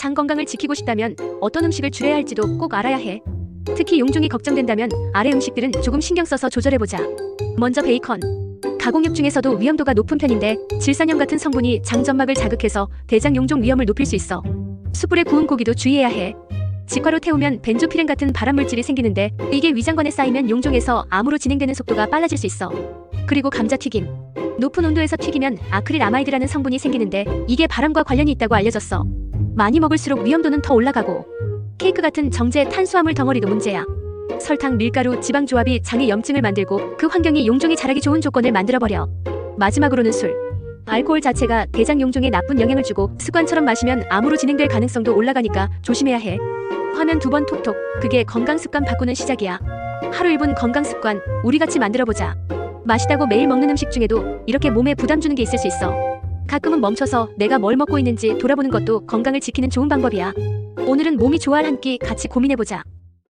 장 건강을 지키고 싶다면 어떤 음식을 줄여야 할지도 꼭 알아야 해. 특히 용종이 걱정된다면 아래 음식들은 조금 신경 써서 조절해보자. 먼저 베이컨. 가공육 중에서도 위험도가 높은 편인데 질산염 같은 성분이 장 점막을 자극해서 대장 용종 위험을 높일 수 있어. 숯불에 구운 고기도 주의해야 해. 직화로 태우면 벤조피렌 같은 발암물질이 생기는데 이게 위장관에 쌓이면 용종에서 암으로 진행되는 속도가 빨라질 수 있어. 그리고 감자튀김. 높은 온도에서 튀기면 아크릴 아마이드라는 성분이 생기는데 이게 발암과 관련이 있다고 알려졌어. 많이 먹을수록 위험도는 더 올라가고 케이크 같은 정제 탄수화물 덩어리도 문제야. 설탕, 밀가루, 지방 조합이 장에 염증을 만들고 그 환경이 용종이 자라기 좋은 조건을 만들어 버려. 마지막으로는 술. 알코올 자체가 대장 용종에 나쁜 영향을 주고 습관처럼 마시면 암으로 진행될 가능성도 올라가니까 조심해야 해. 화면 두 번 톡톡. 그게 건강 습관 바꾸는 시작이야. 하루 1분 건강 습관 우리 같이 만들어 보자. 맛있다고 매일 먹는 음식 중에도 이렇게 몸에 부담 주는 게 있을 수 있어. 가끔은 멈춰서 내가 뭘 먹고 있는지 돌아보는 것도 건강을 지키는 좋은 방법이야. 오늘은 몸이 좋아할 한 끼 같이 고민해 보자.